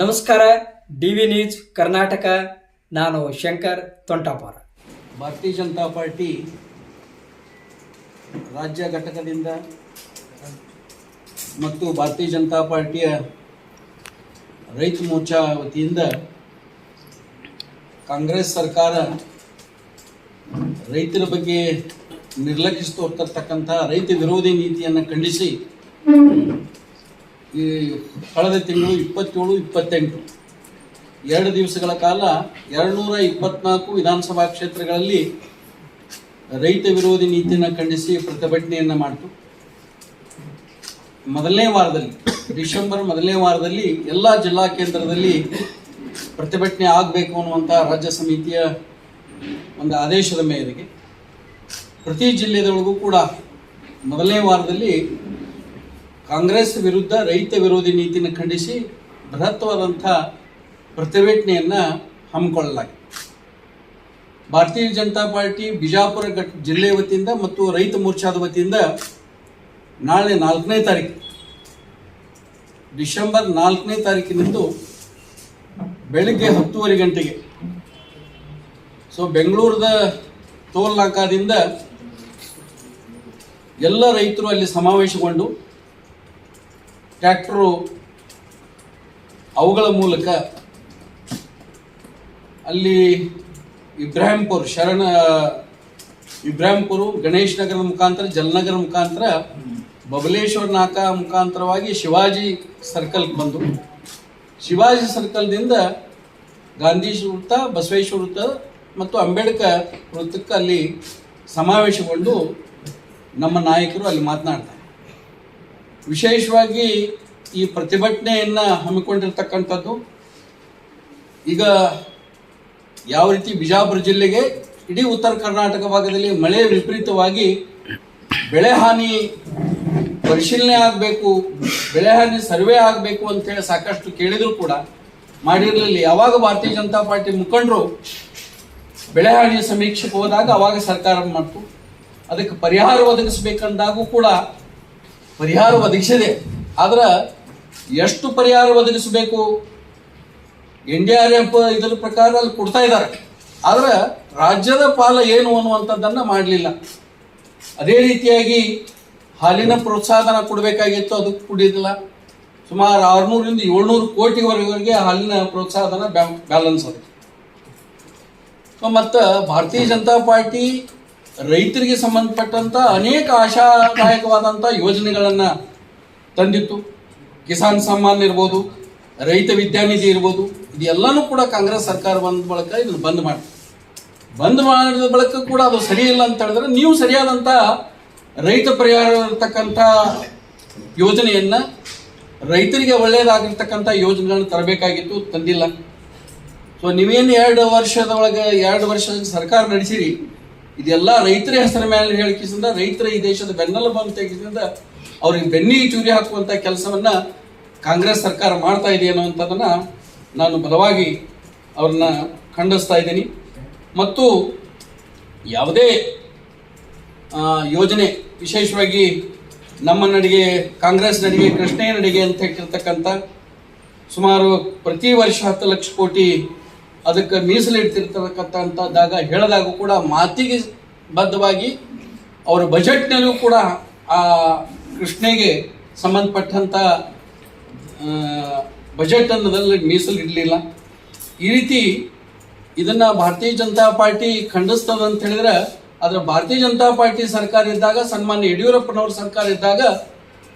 ನಮಸ್ಕಾರ D V news Karnataka. ನಾನು ಶಂಕರ್ ತೊಂಟಾಪುರ. ಭಾರತೀಯ ಜನತಾ ಪಾರ್ಟಿ ರಾಜ್ಯ ಘಟಕದಿಂದ ಮತ್ತು ಭಾರತೀಯ ಜನತಾ ಪಾರ್ಟಿಯ ರೈತ ಮೋರ್ಚಾ ವತಿಯಿಂದ ಕಾಂಗ್ರೆಸ್ ಸರ್ಕಾರ ರೈತರ ಬಗ್ಗೆ ನಿರ್ಲಕ್ಷಿಸಿ ಹೋಗ್ತಿರ್ತಕ್ಕಂಥ ರೈತ ವಿರೋಧಿ ನೀತಿಯನ್ನು ಖಂಡಿಸಿ ಈ ಕಳೆದ ತಿಂಗಳು ಇಪ್ಪತ್ತೇಳು, ಇಪ್ಪತ್ತೆಂಟು. ಎರಡು ದಿವಸಗಳ ಕಾಲ ಎರಡುನೂರ ಇಪ್ಪತ್ನಾಲ್ಕು ವಿಧಾನಸಭಾ ಕ್ಷೇತ್ರಗಳಲ್ಲಿ ರೈತ ವಿರೋಧಿ ನೀತಿಯನ್ನು ಖಂಡಿಸಿ ಪ್ರತಿಭಟನೆಯನ್ನು ಮಾಡಿತು. ಮೊದಲನೇ ವಾರದಲ್ಲಿ, ಡಿಸೆಂಬರ್ ಮೊದಲನೇ ವಾರದಲ್ಲಿ ಎಲ್ಲ ಜಿಲ್ಲಾ ಕೇಂದ್ರದಲ್ಲಿ ಪ್ರತಿಭಟನೆ ಆಗಬೇಕು ಅನ್ನುವಂಥ ರಾಜ್ಯ ಸಮಿತಿಯ ಒಂದು ಆದೇಶದ ಮೇರೆಗೆ ಪ್ರತಿ ಜಿಲ್ಲೆದೊಳಗೂ ಕೂಡ ಮೊದಲನೇ ವಾರದಲ್ಲಿ ಕಾಂಗ್ರೆಸ್ ವಿರುದ್ಧ ರೈತ ವಿರೋಧಿ ನೀತಿಯನ್ನು ಖಂಡಿಸಿ ಬೃಹತ್ವಾದಂಥ ಪ್ರತಿಭಟನೆಯನ್ನು ಹಮ್ಮಿಕೊಳ್ಳಲಾಗಿದೆ. ಭಾರತೀಯ ಜನತಾ ಪಾರ್ಟಿ ಬಿಜಾಪುರ ಘಟ್ ಜಿಲ್ಲೆ ವತಿಯಿಂದ ಮತ್ತು ರೈತ ಮೋರ್ಚಾದ ವತಿಯಿಂದ ನಾಳೆ ನಾಲ್ಕನೇ ತಾರೀಕು, ಡಿಸೆಂಬರ್ ನಾಲ್ಕನೇ ತಾರೀಕಿನಿಂದ ಬೆಳಿಗ್ಗೆ ಹತ್ತುವರೆ ಗಂಟೆಗೆ, ಸೊ ಬೆಂಗಳೂರದ ಟೋಲ್ ನಾಕಾದಿಂದ ಎಲ್ಲ ರೈತರು ಅಲ್ಲಿ ಸಮಾವೇಶಗೊಂಡು ಟ್ರ್ಯಾಕ್ಟರು ಅವುಗಳ ಮೂಲಕ ಅಲ್ಲಿ ಇಬ್ರಾಹಿಂಪುರ್ ಶರಣ, ಇಬ್ರಾಹಿಂಪುರ ಗಣೇಶ್ ನಗರದ ಮುಖಾಂತರ ಜಲನಗರ ಮುಖಾಂತರ, ಬಬಲೇಶ್ವರ ನಾಕ ಮುಖಾಂತರವಾಗಿ ಶಿವಾಜಿ ಸರ್ಕಲ್ಗೆ ಬಂದು. ಶಿವಾಜಿ ಸರ್ಕಲ್ದಿಂದ ಗಾಂಧಿ ವೃತ್ತ, ಬಸವೇಶ್ವರ ವೃತ್ತ ಮತ್ತು ಅಂಬೇಡ್ಕರ್ ವೃತ್ತಕ್ಕೆ ಅಲ್ಲಿ ಸಮಾವೇಶಗೊಂಡು ನಮ್ಮ ನಾಯಕರು ಅಲ್ಲಿ ಮಾತನಾಡ್ತಾರೆ. ವಿಶೇಷವಾಗಿ ಈ ಪ್ರತಿಭಟನೆಯನ್ನು ಹಮ್ಮಿಕೊಂಡಿರ್ತಕ್ಕಂಥದ್ದು, ಈಗ ಯಾವ ರೀತಿ ಬಿಜಾಪುರ ಜಿಲ್ಲೆಗೆ ಇಡೀ ಉತ್ತರ ಕರ್ನಾಟಕ ಭಾಗದಲ್ಲಿ ಮಳೆ ವಿಪರೀತವಾಗಿ ಬೆಳೆ ಹಾನಿ ಪರಿಶೀಲನೆ ಆಗಬೇಕು, ಬೆಳೆ ಹಾನಿ ಸರ್ವೆ ಆಗಬೇಕು ಅಂತೇಳಿ ಸಾಕಷ್ಟು ಕೇಳಿದ್ರು ಕೂಡ. ಮಾಡಿರಲಿಲ್ಲ. ಯಾವಾಗ ಭಾರತೀಯ ಜನತಾ ಪಾರ್ಟಿ ಮುಖಂಡರು ಬೆಳೆ ಹಾನಿ ಸಮೀಕ್ಷೆಗೆ ಹೋದಾಗ ಅವಾಗ ಸರ್ಕಾರ ಮಾಡ್ತು. ಅದಕ್ಕೆ ಪರಿಹಾರ ಒದಗಿಸ್ಬೇಕಂದಾಗೂ ಕೂಡ ಪರಿಹಾರ ಒದಗಿಸಿದೆ. ಆದ್ರೆ ಎಷ್ಟು ಪರಿಹಾರ ಒದಗಿಸಬೇಕು? ಎನ್ ಡಿ ಆರ್ ಎಫ್ ಇದರ ಪ್ರಕಾರ ಅಲ್ಲಿ ಕೊಡ್ತಾ ಇದ್ದಾರೆ. ಆದ್ರೆ ರಾಜ್ಯದ ಪಾಲ ಏನು ಅನ್ನುವಂಥದ್ದನ್ನು ಮಾಡಲಿಲ್ಲ. ಅದೇ ರೀತಿಯಾಗಿ ಹಾಲಿನ ಪ್ರೋತ್ಸಾಹನ ಕೊಡಬೇಕಾಗಿತ್ತು, ಅದಕ್ಕೆ ಕೊಡಿದಿಲ್ಲ ಸುಮಾರು ಆರುನೂರಿಂದ ಏಳ್ನೂರು ಕೋಟಿವರೆಗೆ ಹಾಲಿನ ಪ್ರೋತ್ಸಾಹನ ಬ್ಯಾಲೆನ್ಸ್ ಅದು ಮತ್ತು ಭಾರತೀಯ ಜನತಾ ಪಾರ್ಟಿ ರೈತರಿಗೆ ಸಂಬಂಧಪಟ್ಟಂತ ಅನೇಕ ಆಶಾದಾಯಕವಾದಂಥ ಯೋಜನೆಗಳನ್ನು ತಂದಿತ್ತು. ಕಿಸಾನ್ ಸಮ್ಮಾನ್ ಇರ್ಬೋದು, ರೈತ ವಿದ್ಯಾನಿಧಿ ಇರ್ಬೋದು ಇದೆಲ್ಲನೂ ಕೂಡ ಕಾಂಗ್ರೆಸ್ ಸರ್ಕಾರ ಬಂದ ಬಳಿಕ ಇದನ್ನ ಬಂದ್ ಮಾಡಿ ಬಂದ್ ಮಾಡಿದ ಬಳಿಕ ಕೂಡ ಅದು ಸರಿ ಇಲ್ಲ ಅಂತ ಹೇಳಿದ್ರೆ ನೀವು ಸರಿಯಾದಂಥ ರೈತ ಪರಿಹಾರ ಇರತಕ್ಕಂಥ ಯೋಜನೆಯನ್ನ ರೈತರಿಗೆ ಒಳ್ಳೆಯದಾಗಿರ್ತಕ್ಕಂಥ ಯೋಜನೆಗಳನ್ನು ತರಬೇಕಾಗಿತ್ತು, ತಂದಿಲ್ಲ. ಸೊ ನೀವೇನು ಎರಡು ವರ್ಷದ ಒಳಗೆ ಎರಡು ವರ್ಷ ಸರ್ಕಾರ ನಡೆಸಿರಿ ಇದೆಲ್ಲ ರೈತರ ಹೆಸರ ಮೇಲೆ ಹೇಳಿಕೆಸಿಂದ ರೈತರ ಈ ದೇಶದ ಬೆನ್ನೆಲುಬು ಅಂತ ಹೇಳಿಕೆಸಿಂದ ಅವ್ರಿಗೆ ಬೆನ್ನಿ ಚೂರಿ ಹಾಕುವಂಥ ಕೆಲಸವನ್ನ ಕಾಂಗ್ರೆಸ್ ಸರ್ಕಾರ ಮಾಡ್ತಾ ಇದೆ ಅನ್ನುವಂಥದ್ದನ್ನ ನಾನು ಬಲವಾಗಿ ಅವ್ರನ್ನ ಖಂಡಿಸ್ತಾ ಇದ್ದೀನಿ. ಮತ್ತು ಯಾವುದೇ ಯೋಜನೆ, ವಿಶೇಷವಾಗಿ ನಮ್ಮ ನಡಿಗೆ, ಕಾಂಗ್ರೆಸ್ ನಡಿಗೆ ಕೃಷ್ಣೇ ನಡಿಗೆ ಅಂತ ಹೇಳ್ತಿರ್ತಕ್ಕಂಥ ಸುಮಾರು ಪ್ರತಿ ವರ್ಷ ಹತ್ತು ಲಕ್ಷ ಕೋಟಿ ಅದಕ್ಕೆ ಮೀಸಲಿಡ್ತಿರ್ತಕ್ಕಂಥದ್ದಾಗ ಹೇಳಿದಾಗ ಕೂಡ ಮಾತಿಗೆ ಬದ್ಧವಾಗಿ ಅವರ ಬಜೆಟ್ನಲ್ಲೂ ಕೂಡ ಆ ಕೃಷ್ಣೆಗೆ ಸಂಬಂಧಪಟ್ಟಂಥ ಬಜೆಟ್ ಅನ್ನೋದಲ್ಲಿ ಮೀಸಲಿಡಲಿಲ್ಲ ಈ ರೀತಿ ಇದನ್ನು ಭಾರತೀಯ ಜನತಾ ಪಾರ್ಟಿ ಖಂಡಿಸ್ತದ ಅಂತ ಹೇಳಿದ್ರೆ ಅದರ ಭಾರತೀಯ ಜನತಾ ಪಾರ್ಟಿ ಸರ್ಕಾರ ಇದ್ದಾಗ, ಸನ್ಮಾನ್ಯ ಯಡಿಯೂರಪ್ಪನವ್ರ ಸರ್ಕಾರ ಇದ್ದಾಗ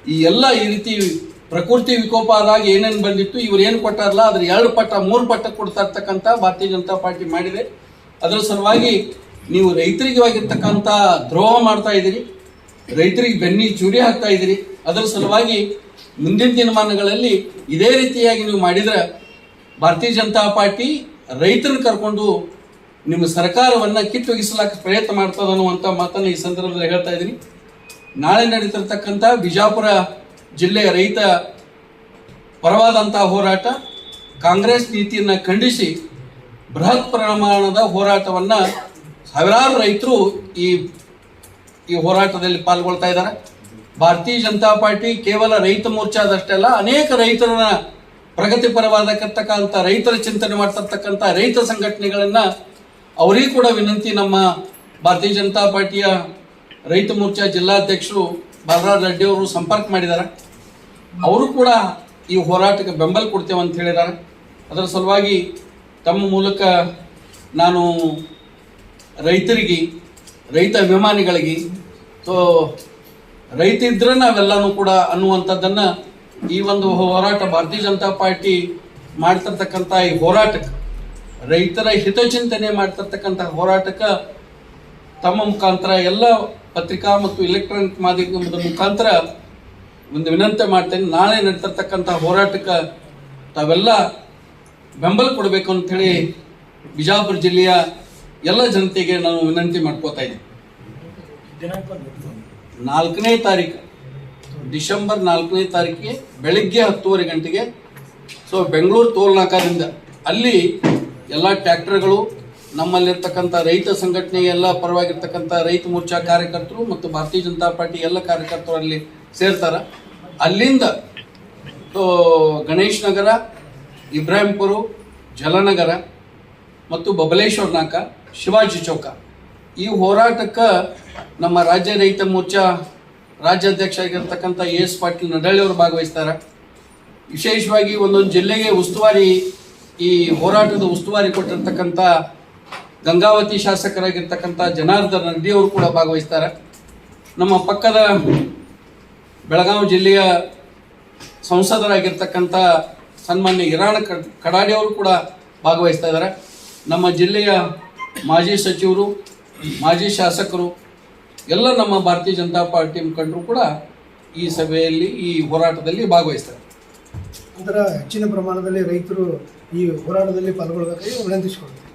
ಈ ಎಲ್ಲ ಈ ರೀತಿ ಪ್ರಕೃತಿ ವಿಕೋಪ ಆದಾಗ ಏನೇನು ಬಂದಿತ್ತು, ಇವ್ರು ಏನು ಕೊಟ್ಟಾರಲ್ಲ, ಅದ್ರ ಎರಡು ಪಟ್ಟ, ಮೂರು ಪಟ್ಟ ಕೊಡ್ತಾ ಇರ್ತಕ್ಕಂಥ ಭಾರತೀಯ ಜನತಾ ಪಾರ್ಟಿ ಮಾಡಿದೆ. ಅದರ ಸಲುವಾಗಿ ನೀವು ರೈತರಿಗೆ ಆಗಿರ್ತಕ್ಕಂಥ ದ್ರೋಹ ಮಾಡ್ತಾ ಇದ್ದೀರಿ, ರೈತರಿಗೆ ಬೆನ್ನಿ ಚೂರಿ ಹಾಕ್ತಾ ಇದ್ದೀರಿ. ಅದರ ಸಲುವಾಗಿ ಮುಂದಿನ ದಿನಮಾನಗಳಲ್ಲಿ ಇದೇ ರೀತಿಯಾಗಿ ನೀವು ಮಾಡಿದ್ರೆ ಭಾರತೀಯ ಜನತಾ ಪಾರ್ಟಿ ರೈತರನ್ನ ಕರ್ಕೊಂಡು ನಿಮ್ಮ ಸರ್ಕಾರವನ್ನು ಕಿತ್ತೊಗಿಸಲಾಕ ಪ್ರಯತ್ನ ಮಾಡ್ತದೆ ಅನ್ನುವಂಥ ಮಾತನ್ನು ಈ ಸಂದರ್ಭದಲ್ಲಿ ಹೇಳ್ತಾ ಇದ್ದೀನಿ. ನಾಳೆ ನಡೀತಿರ್ತಕ್ಕಂಥ ಬಿಜಾಪುರ ಜಿಲ್ಲೆಯ ರೈತ ಪರವಾದಂತಹ ಹೋರಾಟ, ಕಾಂಗ್ರೆಸ್ ನೀತಿಯನ್ನು ಖಂಡಿಸಿ ಬೃಹತ್ ಪ್ರಮಾಣದ ಹೋರಾಟವನ್ನ ಸಾವಿರಾರು ರೈತರು ಈ ಈ ಹೋರಾಟದಲ್ಲಿ ಪಾಲ್ಗೊಳ್ತಾ ಇದ್ದಾರೆ. ಭಾರತೀಯ ಜನತಾ ಪಾರ್ಟಿ ಕೇವಲ ರೈತ ಮೋರ್ಚಾದಷ್ಟೇ ಅಲ್ಲ ಅನೇಕ ರೈತರನ್ನ ಪ್ರಗತಿಪರವಾದಕ್ಕಂಥ ರೈತರ ಚಿಂತನೆ ಮಾಡ್ತಕ್ಕಂಥ ರೈತ ಸಂಘಟನೆಗಳನ್ನ ಅವರಿಗೂ ಕೂಡ ವಿನಂತಿ ನಮ್ಮ ಭಾರತೀಯ ಜನತಾ ಪಾರ್ಟಿಯ ರೈತ ಮೋರ್ಚಾ ಜಿಲ್ಲಾಧ್ಯಕ್ಷರು ಬಲರಾಜ್ ರೆಡ್ಡಿ ಅವರು ಸಂಪರ್ಕ ಮಾಡಿದ್ದಾರೆ. ಅವರು ಕೂಡ ಈ ಹೋರಾಟಕ್ಕೆ ಬೆಂಬಲ ಕೊಡ್ತೇವೆ ಅಂತ ಹೇಳಿದ್ದಾರೆ. ಅದರ ಸಲುವಾಗಿ ತಮ್ಮ ಮೂಲಕ ನಾನು ರೈತರಿಗೆ, ರೈತ ಅಭಿಮಾನಿಗಳಿಗೆ, ಸೊ ರೈತ ಇದ್ರೆ ನಾವೆಲ್ಲನೂ ಕೂಡ ಅನ್ನುವಂಥದ್ದನ್ನು ಈ ಒಂದು ಹೋರಾಟ ಭಾರತೀಯ ಜನತಾ ಪಾರ್ಟಿ ಮಾಡ್ತಿರ್ತಕ್ಕಂಥ ಈ ಹೋರಾಟಕ್ಕೆ, ರೈತರ ಹಿತಚಿಂತನೆ ಮಾಡ್ತಿರ್ತಕ್ಕಂಥ ಹೋರಾಟಕ್ಕೆ ತಮ್ಮ ಮುಖಾಂತರ ಎಲ್ಲ ಪತ್ರಿಕಾ ಮತ್ತು ಎಲೆಕ್ಟ್ರಾನಿಕ್ ಮಾಧ್ಯಮದ ಮುಖಾಂತರ ಒಂದು ವಿನಂತಿ ಮಾಡ್ತೇನೆ, ನಾಳೆ ನಡೀತಿರ್ತಕ್ಕಂಥ ಹೋರಾಟಕ್ಕೆ ತಾವೆಲ್ಲ ಬೆಂಬಲ ಕೊಡಬೇಕು ಅಂಥೇಳಿ ಬಿಜಾಪುರ ಜಿಲ್ಲೆಯ ಎಲ್ಲ ಜನತೆಗೆ ನಾನು ವಿನಂತಿ ಮಾಡ್ಕೋತಾ ಇದ್ದೀನಿ. ನಾಲ್ಕನೇ ತಾರೀಕು ಡಿಸೆಂಬರ್ ನಾಲ್ಕನೇ ತಾರೀಕಿಗೆ ಬೆಳಿಗ್ಗೆ ಹತ್ತುವರೆ ಗಂಟೆಗೆ, ಸೊ ಬೆಂಗಳೂರು ತೋಲ್ನಾಕದಿಂದ ಅಲ್ಲಿ ಎಲ್ಲ ಟ್ಯಾಕ್ಟರ್ಗಳು, ನಮ್ಮಲ್ಲಿರ್ತಕ್ಕಂಥ ರೈತ ಸಂಘಟನೆ ಎಲ್ಲ ಪರವಾಗಿರ್ತಕ್ಕಂಥ ರೈತ ಮೋರ್ಚಾ ಕಾರ್ಯಕರ್ತರು ಮತ್ತು ಭಾರತೀಯ ಜನತಾ ಪಾರ್ಟಿ ಎಲ್ಲ ಕಾರ್ಯಕರ್ತರು ಅಲ್ಲಿ ಸೇರ್ತಾರೆ. ಅಲ್ಲಿಂದ ಗಣೇಶ್ ನಗರ, ಇಬ್ರಾಹಿಂಪುರ, ಜಲನಗರ ಮತ್ತು ಬಬಲೇಶ್ವರ ನಾಕ ಶಿವಾಜಿ ಚೌಕ. ಈ ಹೋರಾಟಕ್ಕೆ ನಮ್ಮ ರಾಜ್ಯ ರೈತ ಮೋರ್ಚಾ ರಾಜ್ಯಾಧ್ಯಕ್ಷ ಆಗಿರ್ತಕ್ಕಂಥ ಎ ಎಸ್ ಪಾಟೀಲ್ ನಡಳ್ಳಿ ಅವರು ಭಾಗವಹಿಸ್ತಾರೆ. ವಿಶೇಷವಾಗಿ ಒಂದೊಂದು ಜಿಲ್ಲೆಗೆ ಉಸ್ತುವಾರಿ, ಈ ಹೋರಾಟದ ಉಸ್ತುವಾರಿ ಕೊಟ್ಟಿರ್ತಕ್ಕಂಥ ಗಂಗಾವತಿ ಶಾಸಕರಾಗಿರ್ತಕ್ಕಂಥ ಜನಾರ್ದನ್ ರೆಡ್ಡಿ ಅವರು ಕೂಡ ಭಾಗವಹಿಸ್ತಾರೆ. ನಮ್ಮ ಪಕ್ಕದ ಬೆಳಗಾವಿ ಜಿಲ್ಲೆಯ ಸಂಸದರಾಗಿರ್ತಕ್ಕಂಥ ಸನ್ಮಾನ್ಯ ಇರಾಣ ಕಡ್- ಕಡಾಡಿ ಅವರು ಕೂಡ ಭಾಗವಹಿಸ್ತಾ ಇದ್ದಾರೆ. ನಮ್ಮ ಜಿಲ್ಲೆಯ ಮಾಜಿ ಸಚಿವರು, ಮಾಜಿ ಶಾಸಕರು, ಎಲ್ಲ ನಮ್ಮ ಭಾರತೀಯ ಜನತಾ ಪಾರ್ಟಿ ಮುಖಂಡರು ಕೂಡ ಈ ಸಭೆಯಲ್ಲಿ, ಈ ಹೋರಾಟದಲ್ಲಿ ಭಾಗವಹಿಸ್ತಾರೆ. ನಂತರ ಹೆಚ್ಚಿನ ಪ್ರಮಾಣದಲ್ಲಿ ರೈತರು ಈ ಹೋರಾಟದಲ್ಲಿ ಪಾಲ್ಗೊಳ್ಬೇಕಾಗಿ ವಿನಂತಿಸಿಕೊಳ್ತೀವಿ